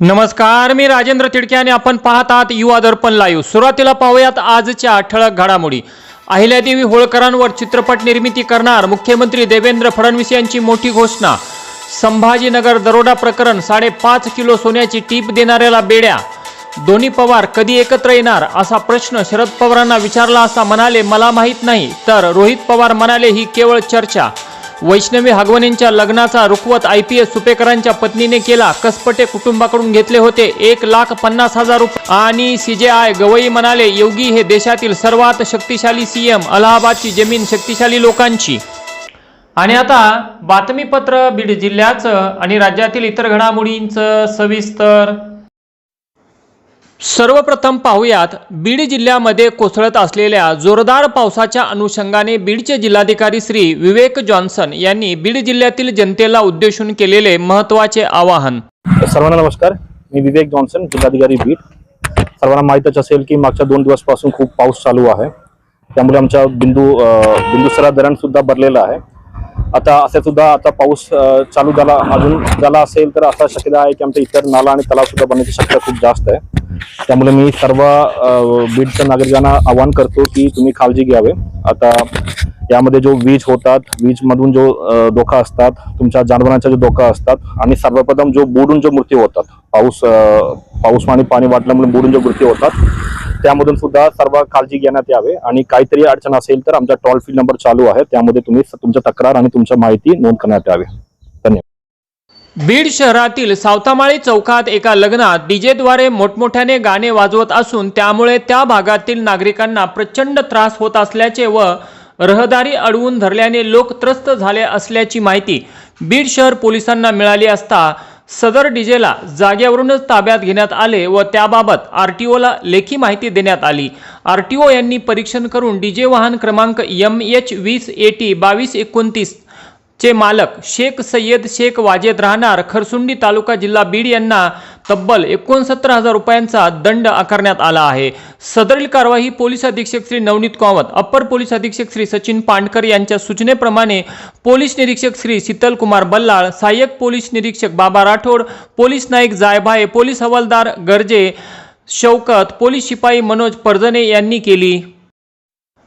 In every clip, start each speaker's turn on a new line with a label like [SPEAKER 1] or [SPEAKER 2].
[SPEAKER 1] नमस्कार मी राजेंद्र तिडके आणि आपण पाहत आहात युवा दर्पण लाईव्ह. सुरुवातीला पाहूयात आजच्या ठळक घडामोडी. अहिल्यादेवी होळकरांवर चित्रपट निर्मिती करणार मुख्यमंत्री देवेंद्र फडणवीस यांची मोठी घोषणा. संभाजीनगर दरोडा प्रकरण साडेपाच किलो सोन्याची टीप देणाऱ्याला बेड्या. दोन्ही पवार कधी एकत्र येणार असा प्रश्न शरद पवारांना विचारला असता म्हणाले मला माहीत नाही. तर रोहित पवार म्हणाले ही केवळ चर्चा. वैष्णवी हगवणेंच्या लग्नाचा रुखवत आय पी एस सुपेकरांच्या पत्नीने केला कसपटे कुटुंबाकडून घेतले होते एक लाख पन्नास हजार रुपये. आणि सीजेआय गवई म्हणाले योगी हे देशातील सर्वात शक्तिशाली सीएम अलाहाबादची जमीन शक्तिशाली लोकांची. आणि आता बातमीपत्र बीड जिल्ह्याचं आणि राज्यातील इतर घडामोडींचं सविस्तर सर्वप्रथम पाहुयात बीड जिल्ह्यामध्ये कोसळत असलेल्या जोरदार पावसाच्या अनुषंगाने बीडचे जिल्हाधिकारी श्री विवेक जॉन्सन यांनी बीड जिल्ह्यातील जनतेला उद्देशून केलेले महत्त्वाचे आवाहन.
[SPEAKER 2] सर्वांना नमस्कार. मी विवेक जॉन्सन जिल्हाधिकारी बीड. सर्वांना माहीतच असेल की मागच्या दोन दिवसपासून खूप पाऊस चालू आहे. त्यामुळे आमच्या बिंदू बिंदुसरा धरण सुद्धा भरलेलं आहे. आता असे सुद्धा आता पाऊस चालू झाला अजून झाला असेल तर असा शक्यता आहे की आमच्या इतर नाला आणि तलाव सुद्धा बनण्याची शक्यता खूप जास्त आहे. त्यामुळे मी सर्व बीडच्या नागरिकांना आवाहन करतो की तुम्ही काळजी घ्यावे. आता यामध्ये जो वीज होतात वीज मधून जो धोका असतात तुमच्या जनावरांचा जो धोका असतात आणि सर्वप्रथम जो बुडून जो मृत्यू होतात पाऊस पाऊस आणि पाणी वाटल्यामुळे बुडून जो मृत्यू होतात त्यामधून सुद्धा सर्व काळजी घेण्यात यावे. आणि काहीतरी अडचण असेल तर आमचा टोल फ्री नंबर चालू आहे. त्यामध्ये तुम्ही तुमच्या तक्रार आणि तुमच्या माहिती नोंद करण्यात यावी. धन्यवाद.
[SPEAKER 1] बीड शहरातील सावतामाळी चौकात एका लग्नात डीजेद्वारे मोठमोठ्याने गाणे वाजवत असून त्यामुळे त्या भागातील नागरिकांना प्रचंड त्रास होत असल्याचे व रहदारी अडवून धरल्याने लोक त्रस्त झाले असल्याची माहिती बीड शहर पोलिसांना मिळाली असता सदर डीजेला जागेवरूनच ताब्यात घेण्यात आले व त्याबाबत आर टी ओला लेखी माहिती देण्यात आली. आर टी ओ यांनी परीक्षण करून डीजे वाहन क्रमांक एम एच वीस ए टी बावीस एकोणतीस चे मालक शेख सय्यद शेख वाजेद राहणार खरसुंडी तालुका जिल्हा बीड यांना तब्बल एकोणसत्तर हजार रुपयांचा दंड आकारण्यात आला आहे. सदरील कारवाई पोलीस अधीक्षक श्री नवनीत कामत अप्पर पोलीस अधीक्षक श्री सचिन पांडकर यांच्या सूचनेप्रमाणे पोलीस निरीक्षक श्री शीतल कुमार बल्लाळ सहाय्यक पोलीस निरीक्षक बाबा राठोड पोलीस नाईक जायभाये पोलीस हवालदार गर्जे शौकत पोलीस शिपाई मनोज परजणे यांनी केली.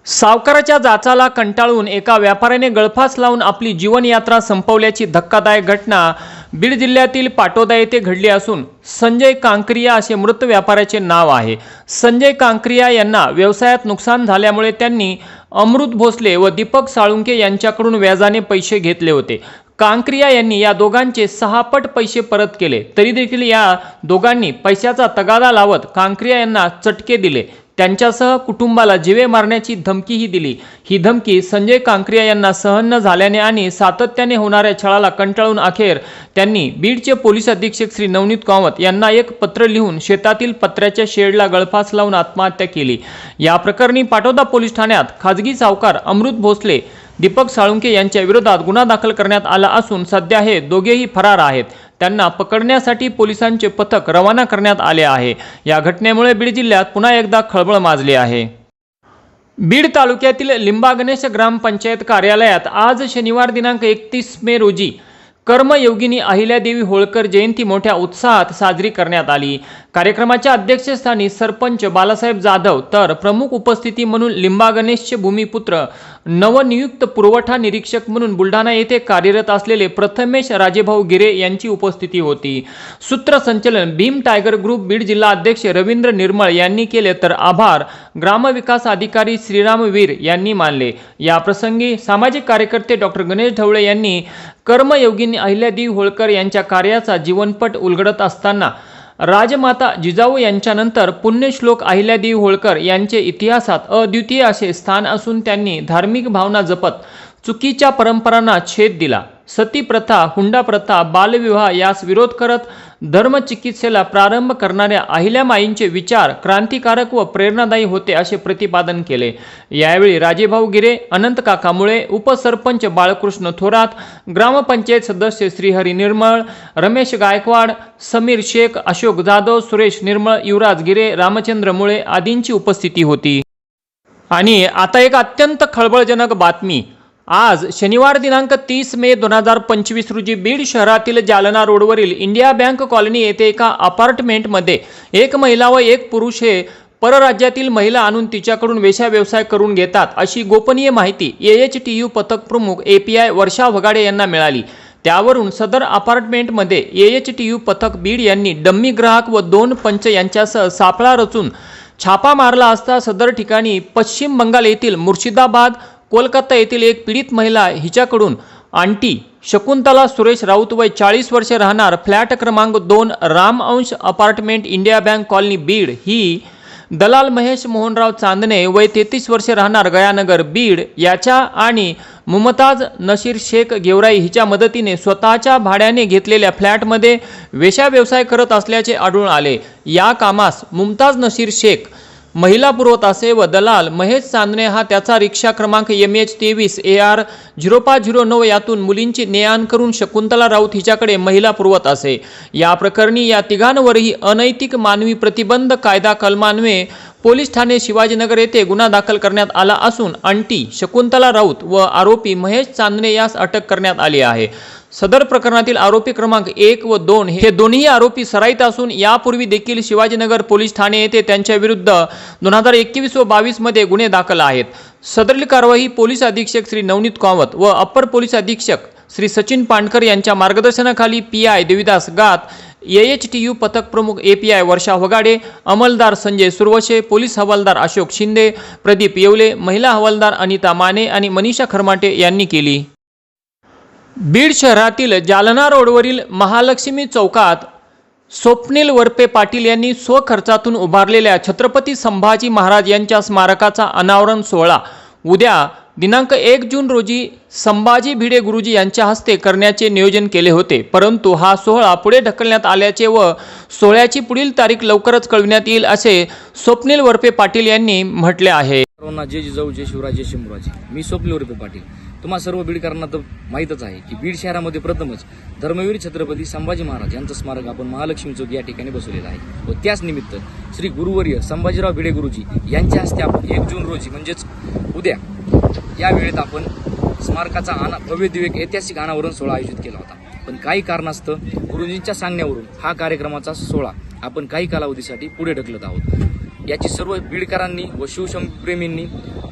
[SPEAKER 1] सावकाराच्या जाचाला कंटाळून एका व्यापाऱ्याने गळफास लावून आपली जीवनयात्रा संपवल्याची धक्कादायक घटना बीड जिल्ह्यातील पाटोदा येथे घडली असून संजय कांकरिया असे मृत व्यापाऱ्याचे नाव आहे. संजय कांकरिया यांना व्यवसायात नुकसान झाल्यामुळे त्यांनी अमृत भोसले व दीपक साळुंके यांच्याकडून व्याजाने पैसे घेतले होते. कांक्रिया यांनी या दोघांचे सहापट पैसे परत केले. तरी देखील या दोघांनी पैशाचा तगादा लावत कांक्रिया यांना चटके दिले. त्यांच्यासह कुटुंबाला जिवे मारण्याची धमकीही दिली. ही धमकी संजय कांक्रिया यांना सहन न झाल्याने आणि सातत्याने होणाऱ्या छळाला कंटाळून अखेर त्यांनी बीडचे पोलीस अधीक्षक श्री नवनीत कामत यांना एक पत्र लिहून शेतातील पत्र्याच्या शेडला गळफास लावून आत्महत्या केली. या प्रकरणी पाटोदा पोलीस ठाण्यात खाजगी सावकार अमृत भोसले दीपक साळुंके यांच्या विरोधात गुन्हा दाखल करण्यात आला असून सध्या हे दोघेही फरार आहेत. त्यांना पकडण्यासाठी पोलिसांचे पथक रवाना करण्यात आले आहे. या घटनेमुळे बीड जिल्ह्यात पुन्हा एकदा खळबळ माजली आहे. बीड तालुक्यातील लिंबागणेश ग्रामपंचायत कार्यालयात आज शनिवार दिनांक एकतीस मे रोजी कर्मयोगिनी अहिल्यादेवी होळकर जयंती मोठ्या उत्साहात साजरी करण्यात आली. कार्यक्रमाच्या अध्यक्षस्थानी सरपंच बालासाहेब जाधव तर प्रमुख उपस्थिती म्हणून लिंबागणेशचे भूमिपुत्र नवनियुक्त पुरवठा निरीक्षक म्हणून बुलढाणा येथे कार्यरत असलेले प्रथमेश राजेभाऊ गिरे यांची उपस्थिती होती. सूत्रसंचलन भीम टायगर ग्रुप बीड जिल्हा अध्यक्ष रवींद्र निर्मळ यांनी केले तर आभार. ग्रामविकास अधिकारी श्रीराम वीर यांनी मानले. या प्रसंगी सामाजिक कार्यकर्ते डॉक्टर गणेश ढवळे यांनी कर्मयोगिनी अहिल्यादेवी होळकर यांच्या कार्याचा जीवनपट उलगडत असताना राजमाता जिजाऊ यांच्यानंतर पुण्यश्लोक अहिल्यादेवी होळकर यांचे इतिहासात अद्वितीय असे स्थान असून त्यांनी धार्मिक भावना जपत चुकीच्या परंपरांना छेद दिला. सती प्रथा हुंडा प्रथा बालविवाह यास विरोध करत धर्मचिकित्सेला प्रारंभ करणाऱ्या अहिल्यामाईंचे विचार क्रांतिकारक व प्रेरणादायी होते असे प्रतिपादन केले. यावेळी राजेभाऊ गिरे अनंत काकामुळे उपसरपंच बाळकृष्ण थोरात ग्रामपंचायत सदस्य श्रीहरी निर्मळ रमेश गायकवाड समीर शेख अशोक जाधव सुरेश निर्मळ युवराज गिरे रामचंद्र मुळे आदींची उपस्थिती होती. आणि आता एक अत्यंत खळबळजनक बातमी. आज शनिवार दिनांक तीस मे दोन हजार पंचवीस रोजी बीड शहरातील जालना रोडवरील इंडिया बँक कॉलनी येथे एका अपार्टमेंटमध्ये एक महिला व एक पुरुष हे परराज्यातील महिला आणून तिच्याकडून वेशा व्यवसाय करून घेतात अशी गोपनीय माहिती एच टी यू पथक प्रमुख ए पी आय वर्षा वगाडे यांना मिळाली. त्यावरून सदर अपार्टमेंटमध्ये एच टी यू पथक बीड यांनी डम्मी ग्राहक व दोन पंच यांच्यासह सापळा रचून छापा मारला असता सदर ठिकाणी पश्चिम बंगाल येथील मुर्शिदाबाद कोलकाता येथील एक पीडित महिला हिच्याकडून आंटी शकुंतला सुरेश राऊत वय चाळीस वर्षे राहणार फ्लॅट क्रमांक दोन Ramansh apartment India bank colony Beed ही दलाल महेश मोहनराव चांदणे वय तेहतीस वर्षे राहणार गयानगर बीड याच्या आणि मुमताज नशीर शेख गेवराई हिच्या मदतीने स्वतःच्या भाड्याने घेतलेल्या फ्लॅटमध्ये वेशा व्यवसाय करत असल्याचे आढळून आले. या कामास मुमताज नशीर शेख महिला पुरवत असे व दलाल महेश चांदणे हा त्याचा रिक्षा क्रमांक एम एच तेवीस ए आर झिरो पाच झिरो नऊ यातून मुलींची ने आण करून शकुंतला राऊत हिच्याकडे महिला पुरवत असे. या प्रकरणी या तिघांवरही अनैतिक मानवी प्रतिबंध कायदा कलमान्वये पोलीस ठाणे शिवाजीनगर येथे गुन्हा दाखल करण्यात आला असून अंटी शकुंतला राऊत व आरोपी महेश चांदणे यास अटक करण्यात आली आहे. सदर प्रकरणातील आरोपी क्रमांक एक व दोन हे दोन्ही आरोपी सराईत असून यापूर्वी देखील शिवाजीनगर पोलीस ठाणे येथे त्यांच्या विरुद्ध दोन हजार एकवीस व बावीसमध्ये गुन्हे दाखल आहेत. सदरील कारवाई पोलीस अधीक्षक श्री नवनीत कामत व अप्पर पोलीस अधीक्षक श्री सचिन पांडकर यांच्या मार्गदर्शनाखाली पी आय देविदास गात एच टी यू पथक प्रमुख A P I Varsha Wagade अंमलदार Sanjay Suravshe police हवालदार अशोक शिंदे प्रदीप येवले महिला हवालदार अनिता माने आणि मनीषा खरमाटे यांनी केली. बीड शहरातील जालना रोडवरील महालक्ष्मी चौकात स्वप्नील वरपे पाटील यांनी स्वखर्चातून उभारलेल्या छत्रपती संभाजी महाराज यांच्या स्मारकाचा अनावरण सोहळा. उद्या दिनांक एक जून रोजी संभाजी भिडे गुरुजी यांच्या हस्ते करण्याचे नियोजन केले होते. परंतु हा सोहळा पुढे ढकलण्यात आल्याचे व सोहळ्याची पुढील तारीख लवकरच कळविण्यात येईल असे स्वप्नील वरपे पाटील यांनी म्हटले आहे.
[SPEAKER 3] जय जिजाऊ जय शिवराज जय शंभूराजे मी स्वप्नील रुपे पाटील. तुम्हा सर्व बीडकरांना तर माहीतच आहे की बीड शहरामध्ये प्रथमच धर्मवीर छत्रपती संभाजी महाराज यांचं स्मारक आपण महालक्ष्मी चौक या ठिकाणी बसवलेलं आहे. व त्याच निमित्त श्री गुरुवर्य संभाजीराव भिडे गुरुजी यांच्या हस्ते आपण एक जून रोजी म्हणजेच उद्या या वेळेत आपण स्मारकाचा आना भव्य दिव्य ऐतिहासिक आणावरून सोहळा आयोजित केला होता. पण काही कारणास्तव गुरुजींच्या सांगण्यावरून हा कार्यक्रमाचा सोहळा आपण काही कालावधीसाठी पुढे ढकलत आहोत. याची सर्व बीडकरांनी व शिवसंप्रेमींनी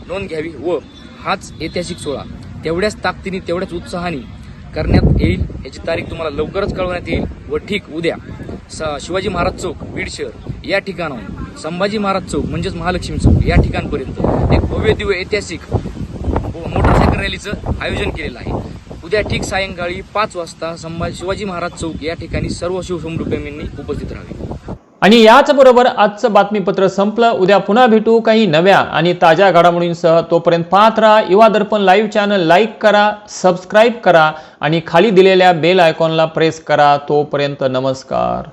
[SPEAKER 3] नोंद घ्यावी व हाच ऐतिहासिक सोहळा तेवढ्याच ताकदीने तेवढ्याच उत्साहाने करण्यात येईल याची तारीख तुम्हाला लवकरच कळवण्यात येईल व ठीक उद्या स शिवाजी महाराज चौक बीड शहर या ठिकाणाहून संभाजी महाराज चौक म्हणजेच महालक्ष्मी चौक या ठिकाणपर्यंत एक भव्य दिव्य ऐतिहासिक मोटरसायकल रॅलीचं आयोजन केलेलं आहे. उद्या ठीक सायंकाळी पाच वाजता संभाजी शिवाजी महाराज चौक या ठिकाणी सर्व शिवसमृप्रेमींनी उपस्थित राहावे.
[SPEAKER 1] आणि याचबरोबर आजचं बातमीपत्र संपलं. उद्या पुन्हा भेटू काही नव्या आणि ताज्या घडामोडींसह. तोपर्यंत पाहत राहा Yuva Darpan live channel like करा सबस्क्राईब करा आणि खाली दिलेल्या बेल आयकॉनला प्रेस करा. तोपर्यंत नमस्कार.